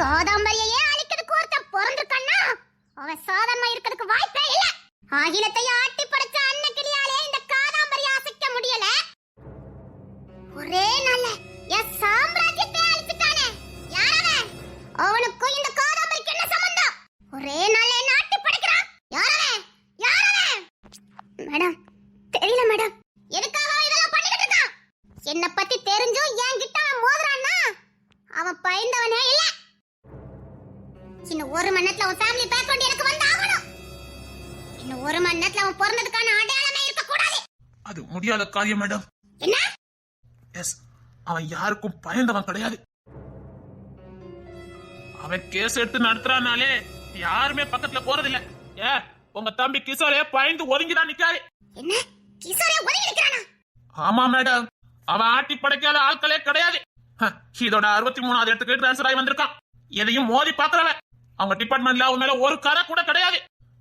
காதாம்பரியையே அழிக்கிறதுக்கு ஒருத்தன் பிறந்திருக்கான்னா அவன் சாதாரணமா இருக்கிறதுக்கு வாய்ப்பே இல்ல. அகிலத்தை ஆட்டி படைச்ச அன்னக்கிளியாலே இந்த காதாம்பரிய அசைக்க முடியல. ஒரே நல்ல என் சாம்ராஜ்யத்தை அழிச்சுட்டானே. யார் அவனுக்கும் இந்த கோதாம்பரிக்கு என்ன சம்பந்தம்? ஒரே நாள்ல என்ன ஆட்டி படைக்கிறான். யார் அவன்? மேடம் அவன் ஃபேமிலி பேக் கொண்டு எனக்கு வந்து ஆகணும் இன்னும் ஒரு மணி நேரத்துல அவன் பிறந்ததுக்கான அடையாளமே இருக்க கூடாது அது முடியாத காரியம் மேடம் என்ன? எஸ் அவன் யாருக்கும் பயந்தவன் கிடையாது. அவன் கேஸ் எடுத்து நடத்துறானாலே யாருமே பக்கத்துல போறதில்ல. ஏ உங்க தம்பி கிஷோரே பயந்து ஒதுங்கிதான் நிக்காரு என்ன? கிஷோரே ஒதுங்கி நிக்கிறானா? ஆமா மேடம் அவன் ஆட்டி படைக்காத ஆட்களே கிடையாது. இதோட அறுபத்தி மூணாவது இடத்துக்கு டிரான்ஸ்ஃபர் ஆகி வந்திருக்கான். எதையும் மோதி பாக்குறவன் அவங்க டிபார்ட்மெண்ட்ல அவன் மேல ஒரு கரை கூட கிடையாது.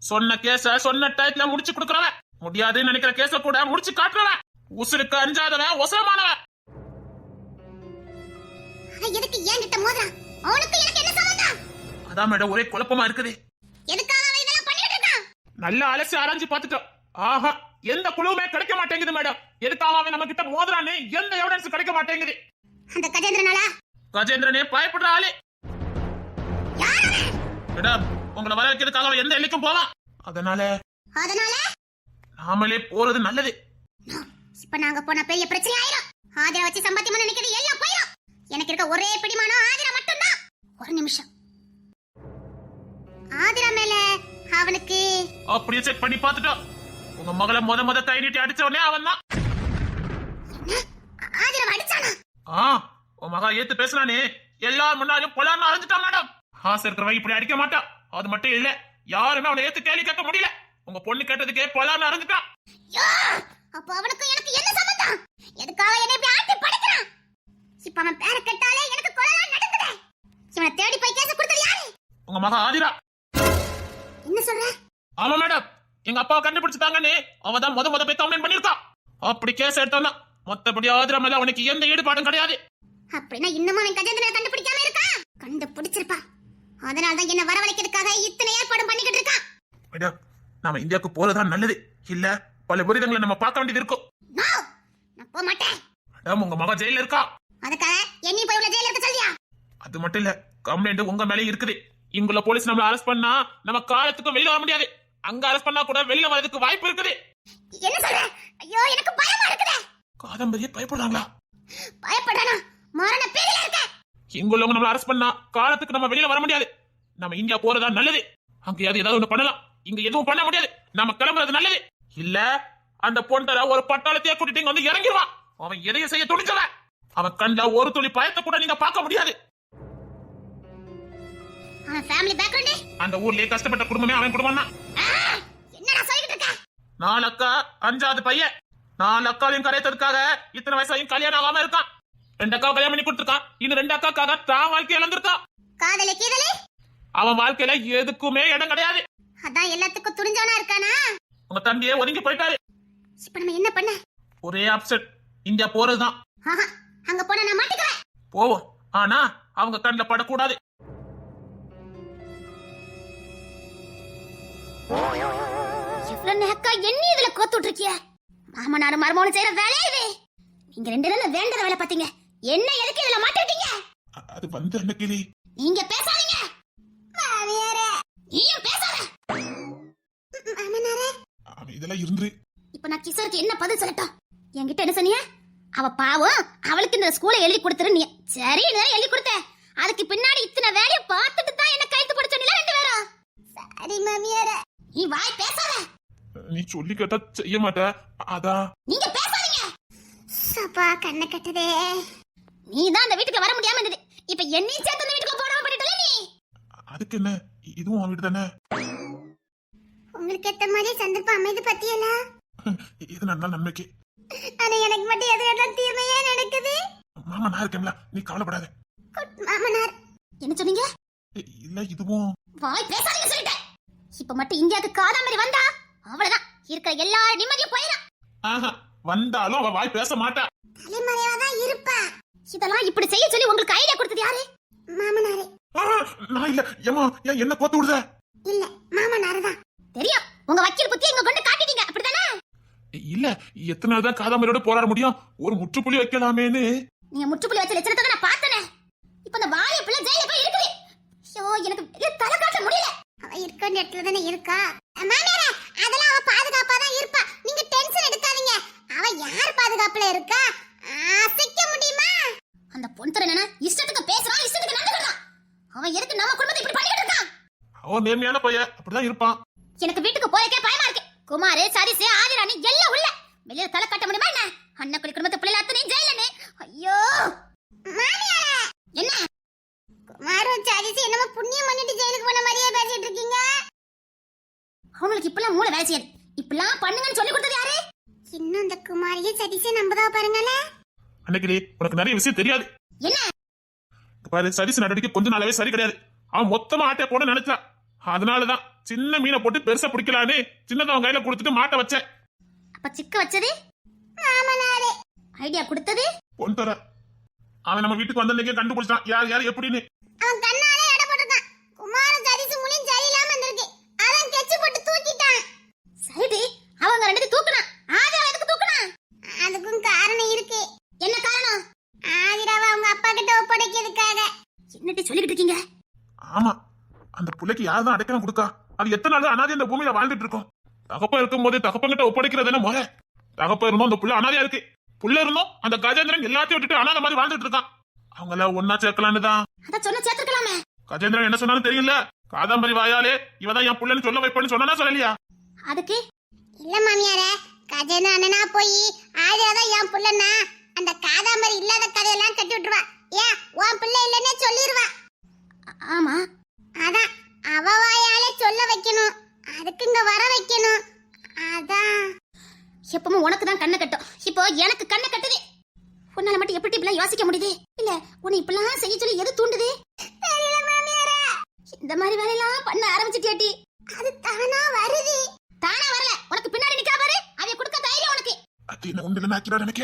சொன்ன கேஸ சொன்ன டயத்துல முடிச்சு கொடுக்கறவன். முடியாதுன்னு நினைக்கிற கேஸ கூட முடிச்சு காட்டுறவன். உசுருக்கு அஞ்சாதவன் ஒசரமானவன் அவன் எதுக்கு என்கிட்ட மோதுறான் அவனுக்கு எனக்கு என்ன சம்பந்தம் அதான் மேடம் ஒரே குழப்பமா இருக்குது. எதுக்காக அவன் இதெல்லாம் பண்ணிட்டு இருக்கான்? நல்லா அலசி ஆராய்ஞ்சு பார்த்துட்டோம். ஆஹா எந்த குழுவுமே கிடைக்க மாட்டேங்குது மேடம். எதுக்காக அவன் நம்ம கிட்ட மோதுறான்னு எந்த எவிடன்ஸ் கிடைக்க மாட்டேங்குது. அந்த கஜேந்திரனாலா? கஜேந்திரனே பயப்படுற ஆளு. மேடம் உங்களை வர வைக்கிறதுக்காக அவன் எந்த எல்லைக்கும் போவான் அதனால அதனால? நாமளே போறது நல்லது. இப்ப நாங்க போன பெரிய பிரச்சனை ஆயிரும் ஆதிரா வச்சு சம்பாத்தியம் நினைக்கிறது எல்லாம் போயிரும். எனக்கு இருக்க ஒரே பிடிமானம் ஆதிரா மட்டும்தான். ஒரு நிமிஷம். ஆதிரா மேல அவனுக்கு அப்படியே செக் பண்ணி பார்த்துட்டோம். உங்க மகளை முத முத கை நீட்டி அடிச்ச உடனே அவன் தான் ஆதிரா அடிச்சானா? ஆ உன் மகா ஏத்து பேசுனானே. எல்லாரும் முன்னாலும் பொலான்னு அரைஞ்சிட்டான் மேடம். ஆசை இருக்கிறவன் இப்படி அடிக்க மாட்டான். அது மட்டும் இல்ல யாருமே அவனை ஏத்து கேள்வி கேட்க முடியல. உங்க பொண்ணு கேட்டதுக்கே பொலான்னு அரைஞ்சிட்டான். யா! அப்ப அவனுக்கு எனக்கு என்ன சம்பந்தம்? எதுக்காக என்னை இப்படி ஆட்டி படைக்கிறான்? இப்ப அவன் பேரை கேட்டாலே எனக்கு கொலைலாம் நடக்குதே. இவனை தேடி போய் கேஸ் கொடுத்தது யாரு? உங்க மகா ஆதிரா. என்ன சொல்ற? ஆமா மேடம் எங்க அப்பாவை கண்டுபிடிச்சிட்டாங்கன்னு அவன் தான் முத முத போய் கம்ப்ளைண்ட் பண்ணிருக்கான் அப்படி கேஸ் எடுத்தான்னா மத்தபடி ஆதிரா மேல அவனுக்கு எந்த ஈடுபாடும் கிடையாது. அப்படின்னா இன்னமும் அவன் கஜேந்திரனை கண்டுபிடிக்காம இருக்கா? கண்டுபிடிச்சிருப்பா. அதனால தான் என்ன வரவழைக்கிறதுக்காக இத்தனை ஏற்பாடு பண்ணிக்கிட்டு இருக்கான் மேடம் நாம இந்தியாவுக்கு போறதுதான் நல்லது. இல்ல பல விருதங்களை நம்ம பார்க்க வேண்டியது இருக்கும். நான் போக மாட்டேன். மேடம் உங்க மகா ஜெயில இருக்கா? அதுக்காக என்னை போய் உள்ள ஜெயில இருக்க சொல்லியா? அது மட்டும் இல்ல கம்ப்ளைண்ட் உங்க மேலே இருக்குது. இங்குள்ள போலீஸ் நம்மள அரெஸ்ட் பண்ணா நம்ம காலத்துக்கும் வெளியில வர முடியாது. அங்க அரெஸ்ட் பண்ணா கூட வெளியில வரதுக்கு வாய்ப்பு இருக்குது. என்ன சொல்ற? ஐயோ எனக்கு பயமா இருக்குதே. காதம்பரியே பயப்படுறாங்களா? பயப்படானா மரண பேரில இருக்க இங்குள்ளவங்க நம்மள அரெஸ்ட் பண்ணா காலத்துக்கு நம்ம வெளியில வர முடியாது. நம்ம இந்தியா போறதா நல்லது. அங்கேயாவது ஏதாவது ஒண்ணு பண்ணலாம். இங்க எதுவும் பண்ண முடியாது. நம்ம கிளம்புறது நல்லது. இல்ல அந்த பொண்டரை ஒரு பட்டாளத்தையே கூட்டிட்டு இங்க வந்து இறங்கிடுவான் அவன் எதையும் செய்ய துணிஞ்சவன். அவன் கண்ட ஒரு துளி பயத்தை கூட நீங்க பார்க்க முடியாது. அந்த ஊர்லயே கஷ்டப்பட்ட குடும்பமே அவன் குடும்பம் தான் நாலு அக்கா அஞ்சாவது பையன். நாலு அக்காவையும் கரையத்ததுக்காக இத்தனை வயசாயும் கல்யாணம் ஆகாம இருக்கான். ரெண்டு அக்கா கல்யாணம் பண்ணி கொடுத்துருக்கான் இன்னும் ரெண்டு அக்காக்காக தான் வாழ்க்கை இழந்திருக்கான் காதலி கீதலி? அவன் வாழ்க்கையில எதுக்குமே இடம் கிடையாது. அதான் எல்லாத்துக்கும் துணிஞ்சவனா இருக்கானா? உங்க தம்பியே ஒதுங்கி போயிட்டாரு. இப்ப நம்ம என்ன பண்ண? ஒரே அப்செட் இந்தியா போறதுதான் ஆஹா அங்க போனா நான் மாட்டிக்குவேன் போவோம். ஆனா அவங்க கண்ணில் படக்கூடாது. இவ்வளவு நேக்கா என்ன இதுல கோத்துட்டு இருக்கிய? மாமனார் மருமகனும் செய்யற வேலையே இது. நீங்க ரெண்டு பேரும் வேண்டத வேலை பாத்தீங்க என்ன எதுக்கு இதுல மாட்டிட்டீங்க அது வந்து அன்னைக்கு நீங்க பேசாதீங்க. மாமியாரே. நீயும் பேசாத. மாமனாரே. அவன் இதெல்லாம் இருந்து இப்ப நான் கிஷோருக்கு என்ன பதில் சொல்லட்டும்? என்கிட்ட என்ன சொன்னீங்க அவ பாவம் அவளுக்கு இந்த ஸ்கூலை எழுதி கொடுத்துரு நீ சரின்னு எழுதி கொடுத்த அதுக்கு பின்னாடி இத்தனை வேலையை பார்த்துட்டு தான் என்ன கைத்து பிடிச்சோம் ரெண்டு பேரும். சரி மாமியார. நீ வாய் பேசாத. நீ சொல்லி கேட்டா செய்ய மாட்ட. அதான். நீங்க பேசாதீங்க. சப்பா கண்ண கட்டுதே. நீ தான் அந்த வீட்டுக்கு வர முடியாம இருந்தது. இப்ப என்னையும் சேர்த்து அந்த வீட்டுக்கு போடாம பண்ணிட்டல நீ? அதுக்கு என்ன? இதுவும் அவன் வீடு தானே உங்களுக்கு ஏத்த மாதிரி சந்தர்ப்பம் அமைது பத்தியலா? இது நடந்தால் நன்மைக்கு. ஆனா எனக்கு மட்டும் எது எல்லாம் தீமையே நடக்குது? மாமா நான் இருக்கேன்ல. நீ கவலைப்படாத. மாமனார். என்ன சொன்னீங்க? இல்ல இதுவும். வாய் பேசாதீங்க சொல்லிட்டேன். இப்ப மட்டும் இந்தியாவுக்கு காதாமரி வந்தா அவ்வளவுதான். இருக்கிற எல்லா நிம்மதியும் போயிடும் ஆஹா வந்தாலும் அவ வாய் பேச மாட்டா. தலைமறைவா தான் இருப்பா. இதெல்லாம் இப்படி செய்ய சொல்லி உங்களுக்கு ஐடியா கொடுத்தது யாரு? மாமனாரே. நான் இல்ல. ஏமா ஏன் என்ன கோத்து விடுத? இல்ல மாமனார் தான். தெரியும். உங்க வக்கீல் புத்தி இங்க கொண்டு காட்டிட்டீங்க. அப்படிதானே இல்ல. எத்தனை நாள் தான் காதாமரியோட போராட முடியும்? ஒரு முற்றுப்புள்ளி வைக்கலாமேன்னு. நீங்க முற்றுப்புள்ளி வச்ச லட்சணத்தை நான் பார்த்தனே. இப்ப அந்த வாரிய பிள்ளை ஜெயில போய் இருக்குது ஐயோ எனக்கு வெளிய தலை காட்ட முடியல. அவ இருக்க வேண்டிய இடத்துல தானே இருக்கா? மாமியாரே அதெல்லாம் அவ பாதுகாப்பா தான் இருப்பா. நீங்க டென்ஷன் எடுக்காதீங்க. அவ யார் பாதுகாப்புல இருக்கா? அசைக்க முடியுமா? அந்த பொண்ணுத்தர என்ன? இஷ்டத்துக்கு பேசுறான் இஷ்டத்துக்கு நடந்துக்கிறான் அவன் எதுக்கு நம்ம குடும்பத்தை இப்படி பண்ணிட்டு இருக்கான்? அவன் நேர்மையான பையன் அப்படிதான் இருப்பான். எனக்கு வீட்டுக்கு போறக்கே பயமா இருக்கு. குமாரு சரிசு ஆதிராணி எல்லாம் உள்ள. வெளியில தலை கட்ட முடியுமா என்ன? அண்ணக்குடி குடும்பத்து பிள்ளைல அத்தனையும் ஜெயிலனே ஐயோ! என்ன? குமாரு சரிசு என்னமோ புண்ணியம் பண்ணிட்டு ஜெயிலுக்கு போன மாதிரியே பேசிட்டு இருக்கீங்க. அவங்களுக்கு இப்பெல்லாம் மூளை வேலை செய்யாது. இப்பெல்லாம் பண்ணுங்கன்னு சொல்லி கொடுத்தது குமாரியும் சரிசு நம்பதா பாருங்களே. அன்னைக்கு உனக்கு நிறைய விஷயம் தெரியாது. என்ன? பாரு சரிசு நடவடிக்கை கொஞ்ச நாளாவே சரி கிடையாது. அவன் மொத்தமா ஆட்டைய போட நினைச்சான். அதனாலதான் சின்ன மீனை போட்டு பெருசா பிடிக்கலான்னு சின்னதை அவன் கையில கொடுத்துட்டு மாட்ட வச்சேன். அப்ப சிக்க வச்சது? மாமனாரே. ஐடியா கொடுத்தது? கொண்டு வர அவன் நம்ம வீட்டுக்கு வந்த கண்டுபிடிச்சான். யார் யார் எப்படின்னு. அவன் கண்ணாலே எடை போட்டிருக்கான். குமார சரிசு முனியும் சரியில்லாம இருந்திருக்கு அதான் கெச்சு போட்டு தூக்கிட்டான் சரிடி அவங்க ரெண்டு தூக்குனான் ஆதிரா எதுக்கு தூக்குனான் அதுக்கும் காரணம் இருக்கு என்ன காரணம் ஆதிராவை அவங்க அப்பா கிட்ட ஒப்படைக்கிறதுக்காக. என்னடி சொல்லிக்கிட்டு இருக்கீங்க? ஆமா அந்த பிள்ளைக்கு யார் தான் அடைக்கலம் கொடுக்கா? அது எத்தனை நாள் அனாதை இந்த பூமியில வாழ்ந்துட்டு இருக்கோம். தகப்ப இருக்கும் போது தகப்பங்கிட்ட ஒப்படைக்கிறது என்ன முறை? தகப்ப இருந்தோம் அந்த புள்ள அனாதையா இருக்கு. புள்ள இருந்தோம் அந்த கஜேந்திரன் எல்லாத்தையும் விட்டுட்டு அனாதை மாதிரி வாழ்ந்துட்டு இருக்கான். அவங்க எல்லாம் ஒன்னா சேர்க்கலான்னு தான். அத சொன்ன சேர்த்துக்கலாமே கஜேந்திரன் என்ன சொன்னாலும் தெரியல. காதாம்பரி வாயாலே இவதான் என் புள்ளன்னு சொல்ல வைப்பேன்னு சொன்னா சொல்லலையா? அதுக்கு? இல்ல மாமியாரே கஜேந்திர அண்ணனா போய் ஆதிராதான் என் புள்ளனா அந்த காதாம்பரி இல்லாத கதையெல்லாம் கட்டி விட்டுருவா. ஏன் உன் பிள்ளை இல்லைன்னே சொல்லிடுவா ஆமா. அதான் அவ வாயாலே சொல்ல வைக்கணும். அதுக்கு இங்க வர வைக்கணும். அதான். எப்பவும் உனக்கு தான் கண்ணை கட்டும். இப்போ எனக்கு கண்ணை கட்டுது. உன்னால மட்டும் எப்படி இப்படிலாம் யோசிக்க முடியுது? இல்ல உன்னை இப்படிலாம் செய்ய சொல்லி எது தூண்டுது? இந்த மாதிரி வேலையெல்லாம் பண்ண ஆரம்பிச்சிட்டியாட்டி அது தானா வருது. தானா வரல. உனக்கு பின்னாடி நிக்கா பாரு. அதை கொடுக்க தைரியம் உனக்கு. அது என்ன உண்டு நினைக்கிறா நினைக்க?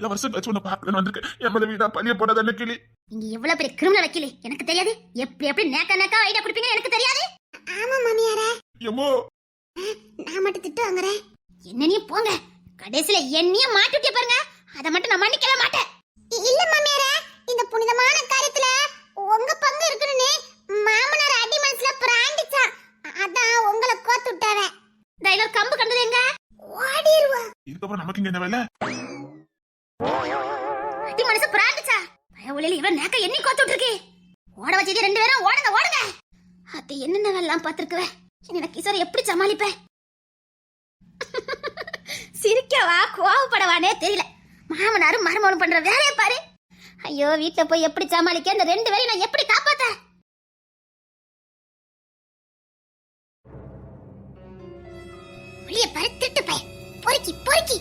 பல வருஷம் கழிச்சு உன்னை பார்க்கலன்னு வந்திருக்கேன். என் வீடா பழிய போடாத என்ன கிளி. நீங்க எவ்வளவு பெரிய கிரிமினல் வக்கீல் எனக்கு தெரியாது. எப்படி எப்படி நேக்கா நேக்கா ஐடியா கொடுப்பீங்க எனக்கு தெரியாது. ஆமா மாமியாரே. எம்மோ. நான் மட்டும் திட்டு வாங்குறேன். என்ன நீ போங்க. கடைசியில என்னையும் மாட்டிட்டே பாருங்க. அத மட்டும் நான் மன்னிக்கவே மாட்டேன். இல்ல மாமியாரே. இந்த புனிதமான காரியத்துல உங்க பங்கு இருக்குன்னு மாமனார் அடி மனசுல பிராண்டிச்சா அதான் உங்களை கோத்து விட்டாவே. டைலர் கம்பு கண்டது எங்க? ஓடிடுவா இதுக்கப்புறம் நமக்கு இங்க என்ன வேலை? பயவுலையில நேக்க எண்ணி கோத்துட்டு விட்டுருக்கு. ஓட வச்சது ரெண்டு பேரும் ஓடுங்க ஓடுங்க. அத்தை என்னென்ன வேலாம் பார்த்திருக்குவேன் இனி எப்படி சமாளிப்பேன்? சிரிக்கவா கோவப்படவானே தெரியல. மாமனாரும் மருமகனும் பண்ற வேலையை பாரு. ஐயோ வீட்டுல போய் எப்படி சமாளிக்க? இந்த ரெண்டு பேரையும் நான் எப்படி காப்பாத்த வெளிய பருத்துட்டு போய். பொறுக்கி பொறுக்கி.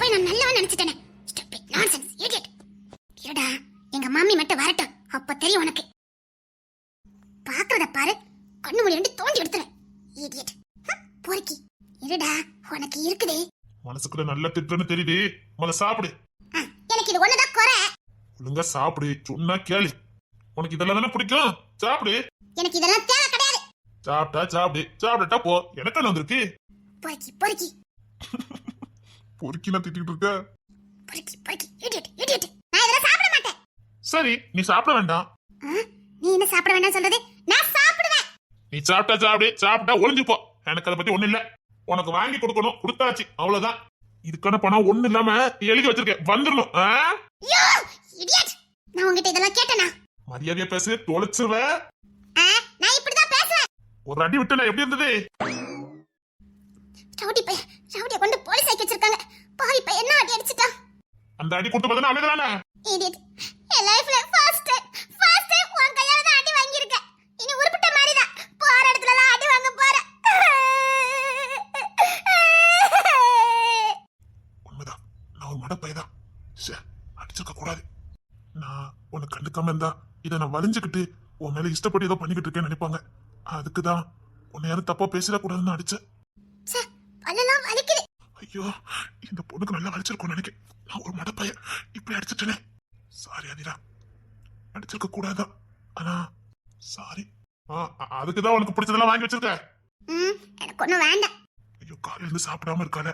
போய் நான் நல்லவன் நினைச்சிட்டேனே Stupid nonsense, idiot. இருடா எங்க மாமி மட்டும் வரட்டும் அப்ப தெரியும் உனக்கு. பாக்குறத பாரு. கண்ணு மொழி ரெண்டு தோண்டி எடுத்துறேன். ஹம், பொறுக்கி. இருடா உனக்கு இருக்குதே. மனசுக்குள்ள நல்ல திட்டுன்னு தெரியுது. முதல்ல சாப்பிடு. எனக்கு இது ஒண்ணுதான் குறை. ஒழுங்கா சாப்பிடு. சொன்னா கேளு. உனக்கு இதெல்லாம் தானே பிடிக்கும்? சாப்பிடு. எனக்கு இதெல்லாம் தேவை கிடையாது. சாப்பிட்டா சாப்பிடு. சாப்பிடட்டா போ. எனக்கு வந்திருக்கு? பொறுக்கி பொறுக்கி. பொறுக்கி நான் திட்டிட்டு இருக்க. பொறுக்கி பொறுக்கி. Idiot, idiot. நான் இதெல்லாம் சாப்பிட மாட்டேன் சரி நீ சாப்பிட வேண்டாம். நீ என்ன சாப்பிட வேண்டாம் சொல்றது? நான் சாப்பிடுவேன். நீ சாப்பிட்டா சாப்பிடு சாப்பிட்டா ஒளிஞ்சு போ. எனக்கு அதை பத்தி ஒண்ணு இல்ல. உனக்கு வாங்கி கொடுக்கணும் கொடுத்தாச்சு அவ்வளவுதான். இதுக்கான பணம் ஒண்ணு இல்லாம எழுதி வச்சிருக்கேன் வந்துடணும். நான் உங்ககிட்ட இதெல்லாம் கேட்டேனா? மரியாதையா பேசு தொலைச்சிருவ. ஆ, நான் இப்படிதான் பேசுவேன். ஒரு அடி விட்டு எப்படி இருந்தது? ரவுடி பையன் ரவுடிய கொண்டு போலீஸ் ஆக்கி வச்சிருக்காங்க. பாவி பையன் என்ன அடி அடிச்சிட்டான்? அந்த அடி கொடுத்து பார்த்தா அமைதலானே. என் லைஃப்ல ஃபர்ஸ்ட் டைம் ஃபர்ஸ்ட் டைம் உன் கையால தான் அடி வாங்கியிருக்கேன். இனி உருப்பிட்ட மாதிரி தான் போற இடத்துல எல்லாம் அடி வாங்க போறேன் உண்மைதான். நான் ஒரு மடப்பையதான். சே அடிச்சிருக்க கூடாது. நான் உன்னை கண்டுக்காம இருந்தா இதை நான் வலிஞ்சுக்கிட்டு உன் மேல இஷ்டப்பட்டு ஏதோ பண்ணிக்கிட்டு இருக்கேன்னு நினைப்பாங்க. அதுக்கு தான் உன்னை யாரும் தப்பா பேசிடக்கூடாதுன்னு அடிச்சேன். ஐயோ இந்த பொண்ணுக்கு நல்லா வலிச்சிருக்கும் நினைக்க நான் ஒரு மடப்பைய இப்படி அடிச்சிட்டேனே. சாரி அதிரா அடிச்சிருக்க கூடாதா ஆனா சாரி அதுக்கு தான் உனக்கு பிடிச்சதெல்லாம் வாங்கி வச்சிருக்க ம் எனக்கு ஒன்றும் வேண்டாம். ஐயோ காலையில இருந்து சாப்பிடாம இருக்கால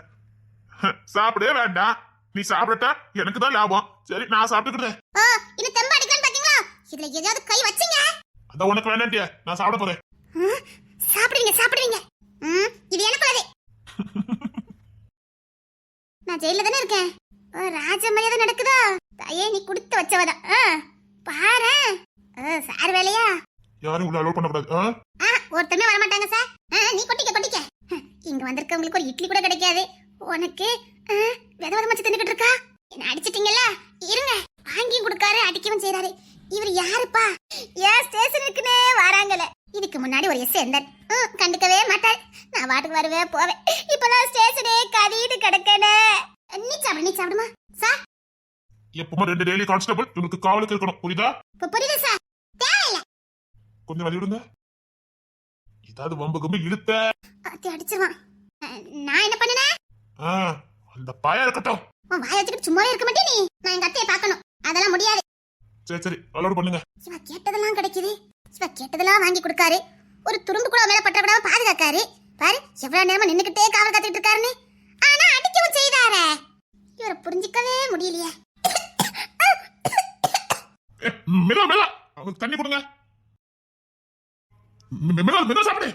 சாப்பிடவே வேண்டாம். நீ சாப்பிடட்டா? எனக்கு தான் லாபம். சரி நான் சாப்பிட்டுக்கிறேன் இன்னும் தெம்பு அடிக்கலான்னு பாத்தீங்களா? இதுல எதையாவது கை வச்சீங்க. அதான் உனக்கு வேண்டாண்டிய நான் சாப்பிட போறேன். ம், சாப்பிடுவீங்க இது எனக்குள்ளது. நான் ஜெயில தானே இருக்கேன். ராஜ மரியாதை நடக்குதா? தாயே நீ கொடுத்து வச்சவதான் ஆ, பாரு. சார் வேலையா? யாரும் உள்ள அலோவ் பண்ணக்கூடாது ஆ? ஆ, ஒருத்தருமே வர மாட்டாங்க சார் நீ கொட்டிக்க கொட்டிக்க. இங்க வந்திருக்கவங்களுக்கு ஒரு இட்லி கூட கிடைக்காது. உனக்கு வித வித மச்சு தின்னுக்கிட்டு இருக்கா? என்ன அடிச்சிட்டீங்கல்ல? இருங்க. வாங்கியும் கொடுக்காரு அடிக்கவும் செய்றாரு. இவர் யாருப்பா? ஏன் ஸ்டேஷனுக்குன்னே வராங்கல இதுக்கு முன்னாடி ஒரு எஸ் எந்த கண்டுக்கவே மாட்டார். நான் வாட்டுக்கு வருவேன் போவேன். இப்பெல்லாம் ஸ்டேஷனே கதீது கிடக்கனே நீ சாப்பிடு நீ சாப்பிடுமா? சார்? எப்பவுமே ரெண்டு டெய்லி கான்ஸ்டபிள் இவனுக்கு காவலுக்கு இருக்கணும். புரியுதா? இப்ப புரியுது சார். தேவையில்ல. கொஞ்சம் வழி விடுங்க. ஏதாவது வம்பு கம்பு இழுத்த. அத்தி அடிச்சிருவான். நான் என்ன பண்ணனே? அந்த பாயா இருக்கட்டும். உன் வாயை வச்சுக்கிட்டு சும்மாவே இருக்க மாட்டே நீ. நான் எங்க அத்தையை பார்க்கணும். அதெல்லாம் முடியாது. சரி சரி. அலோட் பண்ணுங்க. இவ கேட்டதெல்லாம் கிடைக்குது. இவ கேட்டதெல்லாம் வாங்கி கொடுக்காரு. ஒரு துரும்பு கூட மேல பட்ட விடாம பாதுகாக்காரு. பாரு எவ்வளவு நேரமா நின்னுக்கிட்டே காவல் காத்துக்கிட்டு இருக்காருன்னு. ஆனா அடிக்கவும் செய்தாரே? இவரை புரிஞ்சிக்கவே முடியலையே. மிதா மிதா அவனுக்கு தண்ணி கொடுங்க. மிதா மிதா சாப்பிடு.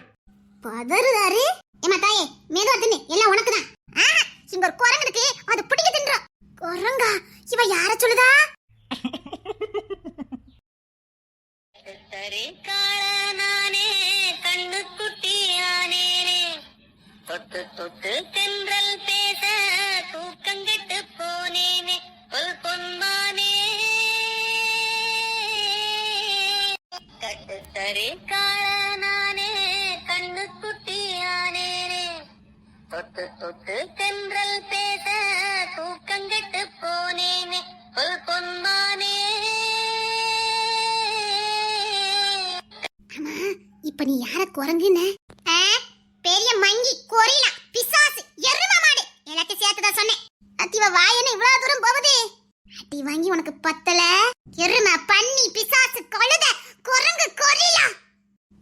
பதறுதாரு? ஏமா தாயே மேதுவா தின்னு. எல்லாம் உனக்கு தான் இங்க ஒரு குரங்கு இருக்கு. அது பிடிக்க தின்றா. குரங்கா? இவ யார சொல்லுதா? சரி காளானே கண்ணுக்குட்டியானேனே தொட்டு தொட்டு தென்றல் பேச தூக்கங்கிட்டு போனேனே. சொல் பொன்மானே. கட்டு சரி கண்ணு குட்டியானேனே தொட்டு தொட்டு தென்றல் பேச தூக்கங்கிட்டு போனேனே. சொல் பொன்மானே. இப்ப நீ யார குரங்குன்னு ஆ, பெரிய மங்கி கொரிலா பிசாசு எரும மாடு எல்லாத்தையும் சேர்த்துதான் சொன்னேன் அத்திவ வாயன இவ்வளவு தூரம் போகுது அடி வாங்கி உனக்கு பத்தல எரும பிசாசு கழுத குரங்கு கொரிலா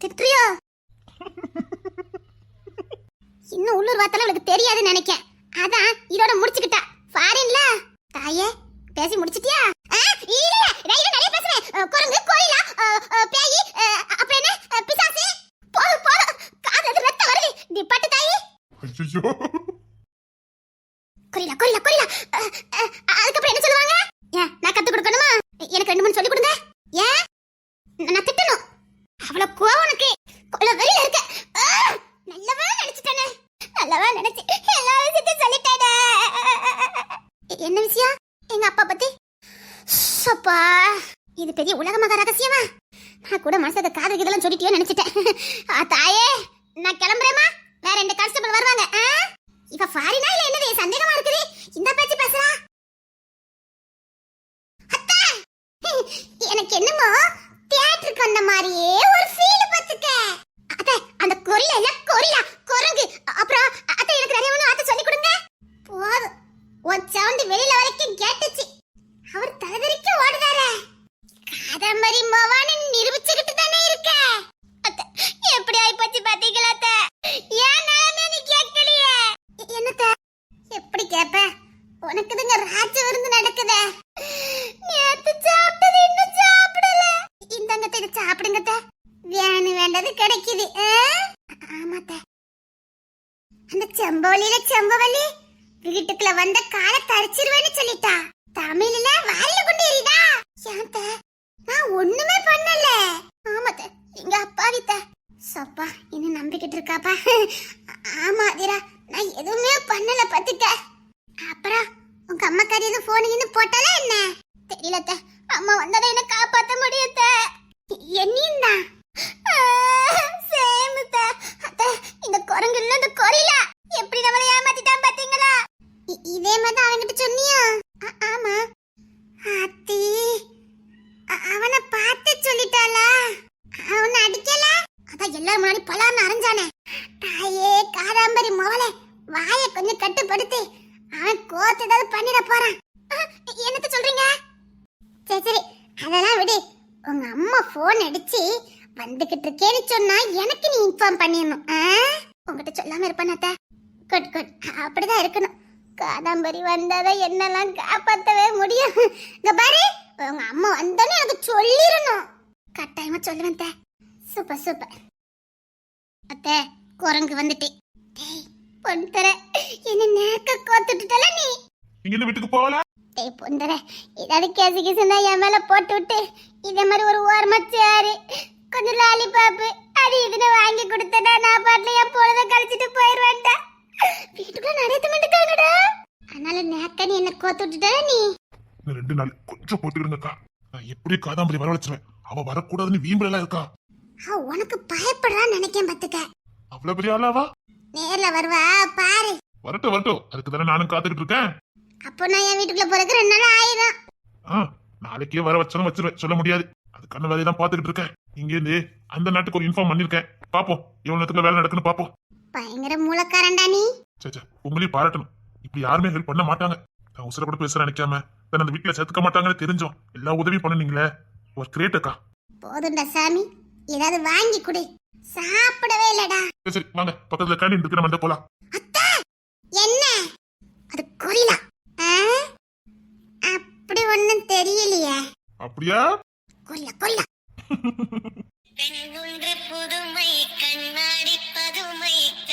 திட்டுறியோ இன்னும் உள்ளூர் வார்த்தை உனக்கு தெரியாதுன்னு நினைக்கேன் அதான் இதோட முடிச்சுக்கிட்டா ஃபாரின்ல தாயே பேசி முடிச்சிட்டியா ஆ, இல்ல, நான் நிறைய பேசுறேன் குரங்கு கோயிலா அஹ், என்ன பிசாசு போதும் போ காது ரத்தம் வருது நீ பட்டு தாயி ஐயோ கொரிலா கொரிலா கொரிலா அஹ், அஹ், அதுக்கப்புறம் என்ன சொல்லுவாங்க ஏன் நான் கத்து கொடுக்கணுமா எனக்கு ரெண்டு மூணு சொல்லி கொடுங்க ஏன் நான் நான் திட்டணும் அவ்வளவு கோவம் உனக்கு கொள்ள வெளியில இருக்க அஹ், நல்லவா நினைச்சிட்டேனே நல்லவா நினைச்சு எல்லா விஷயத்தையும் சொல்லிட்டேனே என்ன விஷயம் எங்க அப்பா பத்தி சப்பா இது பெரிய உலகமாக ரகசியமா? நான் கூட மனசுக்கு காதல் இதெல்லாம் சொல்லிட்டியோ நினைச்சிட்டேன். தாயே நான் கிளம்புறேமா வேற ரெண்டு கான்ஸ்டபிள் வருவாங்க ஆ? இவ ஃபாரினா இல்ல என்னது சந்தேகமா இருக்குது இந்த பேச்சு பேசுறா அத்தை! எனக்கு என்னமோ தியேட்டருக்கு வந்த மாதிரியே ஒரு ஃபீல் பத்துக்க அத்தை அந்த கொரில இல்ல கொரிலா குரங்கு அப்புறம் அத்தை எனக்கு நிறைய ஒண்ணு அத்தை சொல்லி கொடுங்க போதும் ஒரு சவுண்ட் வெளியில வரைக்கும் கேட்டுச்சு அவர் தலைதறிக்க ஓடுதாரே காதம்பரி மோவான்னு நிரூபிச்சுக்கிட்டு தானே இருக்க அத்தை, எப்படி ஆயிப்போச்சு பாத்தீங்களா அத்தை? ஏன் நிலைமை நீ கேட்கலையே எ- என்னத்த எப்படி கேப்ப உனக்கு இதுங்க ராஜ விருந்து நடக்குதே நேத்து சாப்பிட்டது இன்னும் சாப்பிடல இந்தங்கத்த இதை சாப்பிடுங்கத்த வேணும் வேண்டது கிடைக்குது ஆ? ஆமாத்த. அந்த செம்பவலியில செம்பவலி வீட்டுக்குள்ள வந்த காலை தரிச்சிருவேன்னு சொல்லிட்டா. தமிழ்ல வாயில கொண்டு எறிதா ஏன்த்த நான் ஒண்ணுமே பண்ணல. ஆமாத்த எங்க அப்பா வித்த. சப்பா என்ன நம்பிக்கிட்டு இருக்காப்பா. ஆமா அதிரா நான் எதுவுமே பண்ணல பாத்துக்க. அப்புறம் உங்க அம்மாக்காரி எதுவும் போன் இருந்து போட்டாலே என்ன? தெரியலத்த அம்மா வந்ததை என்ன காப்பாத்த முடியத்த? என்னையும் தான் சேமுத்த அத்த இந்த குரங்கு இல்ல இந்த கொரிலா எப்படி நம்மளை ஏமாத்திட்டான் பாத்தீங்களா இ- இதே மாதிரி தான் அவன்கிட்ட சொன்னியா ஆ- ஆமா அத்தி அ- அவனை பார்த்து சொல்லிட்டாளா அவனை அடிக்கல அதான் எல்லாரும் முன்னாடி பலார்னு அரைஞ்சானே தாயே காதாம்பரி மோளே வாயை கொஞ்சம் கட்டுப்படுத்தி அவன் கோத்து ஏதாவது பண்ணிட போறான் அஹ், என்னத்த சொல்றீங்க சரி சரி அதெல்லாம் விடு உங்க அம்மா போன் அடிச்சு வந்துகிட்டு இருக்கேன்னு சொன்னா எனக்கு நீ இன்ஃபார்ம் பண்ணிடணும் ஆ? உங்ககிட்ட சொல்லாம இருப்பேன் அத்தை குட் குட் அப்படிதான் இருக்கணும். காதாம்பரி வந்தாதான் என்னெல்லாம் காப்பாத்தவே முடியும். இங்க பாரு உங்க அம்மா வந்தோடனே எனக்கு சொல்லிடணும். கட்டாயமா சொல்லுவேன் அத்தை. சூப்பர் சூப்பர் அத்தை குரங்கு வந்துட்டேன் டேய் பொன்தர என்ன நேக்க கோத்துட்டுட்டல நீ? இந்த வீட்டுக்கு போகல டேய் பொந்தர ஏதாவது கேசு கேசுனா என் மேல போட்டு விட்டு இதே மாதிரி ஒரு ஓரமா சேரு கொஞ்சம் லாலிபாப்பு அது இதுன்னு வாங்கி கொடுத்தடா நான் பாட்டுல என் பொழுத கழிச்சிட்டு போயிருவேன்டா வீட்டுக்குள்ள நடத்த மாட்டேங்காங்கடா அதனால நேக்க நீ என்ன கோத்து விட்டுட்டா நீ. இந்த ரெண்டு நாள் கொஞ்சம் போட்டுக்கிடுங்கக்கா நான் எப்படி காதாம்பரி வரவழைச்சிருவேன்? அவ வரக்கூடாதுன்னு வீம்புல எல்லாம் இருக்கா உனக்கு பயப்படுறான்னு நினைக்கேன் பாத்துக்க. அவ்வளவு பெரிய ஆளாவா நேர்ல வருவா பாரு. வரட்டும் வரட்டும். அதுக்கு தானே நானும் காத்துக்கிட்டு இருக்கேன். அப்போ நான் என் வீட்டுக்குள்ள போறதுக்கு ரெண்டு நாள் ஆயிரும். ஆ நாளைக்கே வர வச்சாலும் வச்சிருவேன். சொல்ல முடியாது. அதுக்கான வேலையை தான் பாத்துக்கிட்டு இருக்கேன். இங்க இருந்து அந்த நாட்டுக்கு ஒரு இன்ஃபார்ம் பண்ணிருக்கேன். பாப்போம். எவ்வளவு நேரத்துக்கு வேலை நடக்குன்னு பாப்போம். பயங்கர மூலக்காரன்டா நீ. சேச்சா உங்களையும் பாராட்டணும். இப்படி யாருமே ஹெல்ப் பண்ண மாட்டாங்க. நான் உசுர கூட பேச நினைக்காம. தன் அந்த வீட்டுல சேர்த்துக்க மாட்டாங்கன்னு தெரிஞ்சோம். எல்லா உதவியும் பண்ணுனீங்களே. ஒரு கிரேட் அக்கா. போதும்டா சாமி. ஏதாவது வாங்கி கொடு. சாப்பிடவே இல்லடா. சரி சரி வாங்க. பக்கத்துல கேண்டீன் இருக்கு. நம்ம வந்து போலாம். அத்தா! என்ன? அது கொரிலா. ஆ? அப்படி ஒண்ணும் தெரியலையே. அப்படியா? Gorilla gorilla. பெண் ஒன்று புதுமை கண்ணாடி freak.